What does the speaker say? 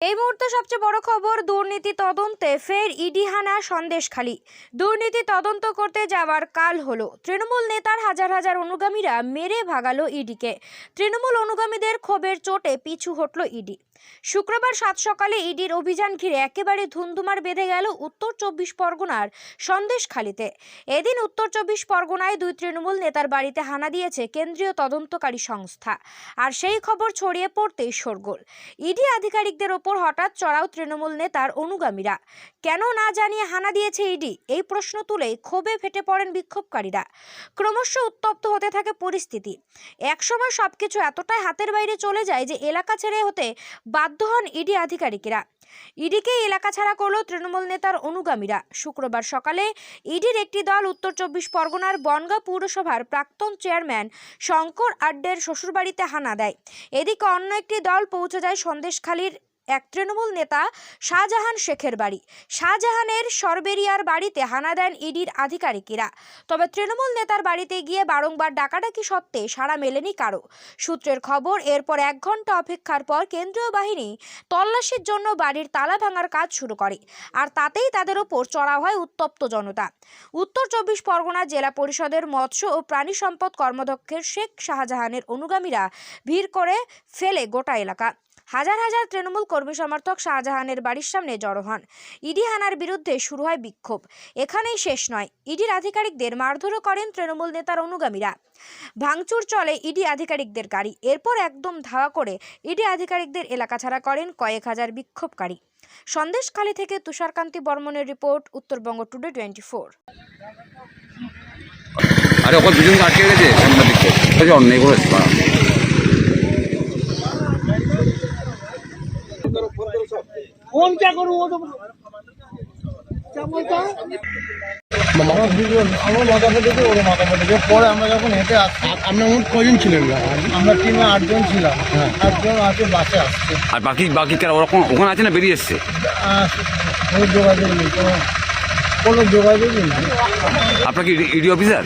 এই মুহূর্তে সবচেয়ে বড় খবর, দুর্নীতি তদন্তে ফের ইডি হানা সন্দেশখালী দুর্নীতি তদন্ত করতে যাওয়ার কাল হলো। তৃণমূল নেতার হাজার হাজার অনুগামীরা মেরে ভাগালো ইডিকে। তৃণমূল অনুগামীদের ক্ষোভের চোটে পিছু হটল ইডি। শুক্রবার সাত সকালে ইডির অভিযান ঘিরে একেবারে ধুন্ধুমার বেঁধে গেল উত্তর চব্বিশ পরগনার সন্দেশখালীতে এদিন উত্তর চব্বিশ পরগনায় দুই তৃণমূল নেতার বাড়িতে হানা দিয়েছে কেন্দ্রীয় তদন্তকারী সংস্থা। আর সেই খবর ছড়িয়ে পড়তেই শোরগোল। ইডি আধিকারিকদের ওপর হঠাৎ চড়াও তৃণমূল নেতার অনুগামীরা। কেন না জানিয়ে হানা দিয়েছে ইডি? এই প্রশ্ন তুলেই ক্ষোভে ফেটে পড়েন বিক্ষোভকারীরা। ক্রমশ উত্তপ্ত হতে থাকে পরিস্থিতি। একসময় সবকিছু এতটাই হাতের বাইরে চলে যায় যে এলাকা ছেড়ে হতে বাধ্য হন ইডি আধিকারিকেরা। ইডিকে এলাকা ছাড়া করল তৃণমূল নেতার অনুগামীরা। শুক্রবার সকালে ইডির একটি দল উত্তর চব্বিশ পরগনার বনগাঁ পৌরসভার প্রাক্তন চেয়ারম্যান শঙ্কর আড্ডের শ্বশুরবাড়িতে হানা দেয়। এদিকে অন্য একটি দল পৌঁছে যায় সন্দেশখালীর এক তৃণমূল নেতা শাহজাহান শেখের বাড়ি। শাহজাহানের সরবেরিয়ার বাড়িতে হানা দেন ইডির আধিকারিকেরা। তবে তৃণমূল নেতার বাড়িতে গিয়ে বারংবার ডাকাডাকি সত্ত্বে সাড়া মেলেনি কারও সূত্রের খবর, এরপর এক ঘণ্টা অপেক্ষার পর কেন্দ্রীয় বাহিনী তল্লাশির জন্য বাড়ির তালা ভাঙার কাজ শুরু করে, আর তাতেই তাদের ওপর চড়া হয় উত্তপ্ত জনতা। উত্তর চব্বিশ পরগনা জেলা পরিষদের মৎস্য ও প্রাণী সম্পদ কর্মদক্ষের শেখ শাহজাহানের অনুগামীরা ভিড় করে ফেলে গোটা এলাকা। হাজার হাজার তৃণমূল কর্মী সমর্থক শাহজাহানের বাড়ির সামনে জড়ো হন। ইডি হানার বিরুদ্ধে শুরু হয় বিক্ষোভ। এখানেই শেষ নয়। ইডির আধিকারিকদের মারধরও করেন তৃণমূল নেতার অনুগামীরা। ভাঙচুর চলে ইডি আধিকারিকদের গাড়ি। এরপর একদম ধাওয়া করে ইডি আধিকারিকদের এলাকা ছাড়া করেন কয়েক হাজার বিক্ষোভকারী। সন্দেশখালী থেকে তুষারকান্তি বর্মনের report, Uttarbanga today twenty four আরে ওখানে দুজনকে আটকে গেছে সাংবাদিককে অন্যায় করেছে फोन क्या करूँ वो तो क्या बोलता है আমার দুজন আমার মাথা ফেটেছে ওর মাথা ফেটেছে পরে আমরা যখন হেঁটে আসছি আপনার মোট কজন ছিলেন না আমরা টিমে আটজন ছিলাম আটজন আছে বাসে আসছে আর বাকি বাকি কারা ওরকম ওখানে আছে না বেরিয়ে এসছে আহ, কোনো যোগাযোগ নেই কোনো কোনো যোগাযোগই নেই আপনার কি ইডি অফিসার